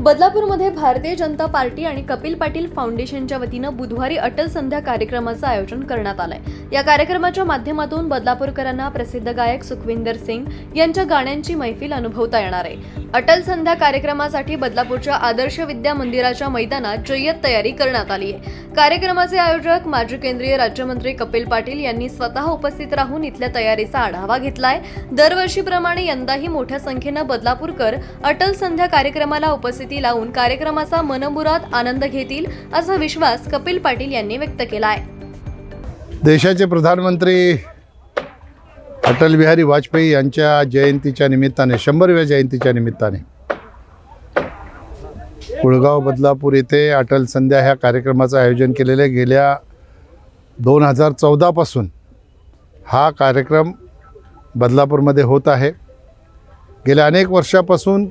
बदलापूरमध्ये Bharatiya Janata party आणि कपिल पाटील फाउंडेशनच्या वतीनं बुधवारी अटल संध्या कार्यक्रमाचं आयोजन करण्यात आलंय. या कार्यक्रमाच्या माध्यमातून बदलापूरकरांना प्रसिद्ध गायक सुखविंदर सिंग यांच्या गाण्यांची मैफिल अनुभवता येणार आहे. अटल संध्या कार्यक्रमासाठी बदलापूरच्या आदर्श विद्या मंदिराच्या मैदानात जय्यत तयारी करण्यात आली आहे. कार्यक्रमाचे आयोजक माजी केंद्रीय राज्यमंत्री कपिल पाटील यांनी स्वतः उपस्थित राहून इथल्या तयारीचा आढावा घेतलाय. दरवर्षीप्रमाणे यंदाही मोठ्या संख्येनं बदलापूरकर अटल संध्या कार्यक्रमाला उपस्थित लावून कार्यक्रमाचा मनमुराद आनंद घेतील असा विश्वास कपिल पाटील यांनी व्यक्त केला आहे देशाचे प्रधानमंत्री अटल बिहारी वाजपेयी यांच्या जयंतीच्या निमित्ताने शंभरव्या जयंतीच्या निमित्ताने कुळगाव बदलापूर येथे अटल संध्या ह्या कार्यक्रमाचं आयोजन केलेलं आहे. गेल्या दोन हजार चौदापासून हा कार्यक्रम बदलापूरमध्ये होत आहे. गेल्या अनेक वर्षापासून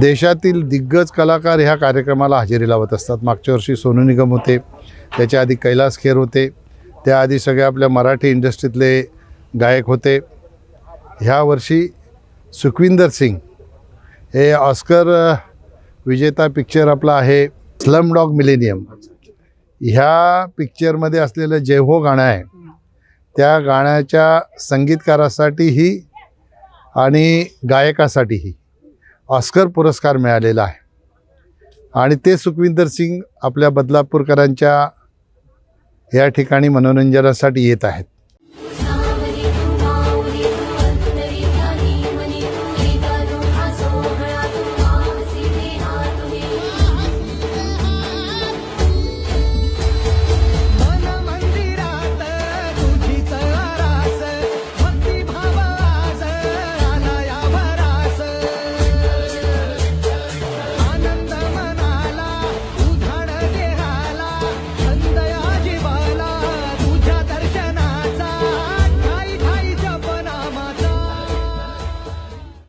देशातील दिग्गज कलाकार ह्या कार्यक्रमाला हजेरी लावत असतात. मागच्या वर्षी सोनू निगम होते. त्याच्या आधी कैलास खेर होते. त्याआधी सगळे आपल्या मराठी इंडस्ट्रीतले गायक होते. ह्या वर्षी सुखविंदर सिंग. हे ऑस्कर विजेता पिक्चर आपला आहे स्लम डॉग मिलेनियम. ह्या पिक्चरमध्ये असलेलं जे हो गाणं आहे त्या गाण्याच्या संगीतकारासाठीही आणि गायकासाठीही. ऑस्कर पुरस्कार मिळालेला आहे. आणि ते सुखविंदर सिंग आपल्या बदलापूरकरांच्या या ठिकाणी मनोरंजनासाठी येत आहेत.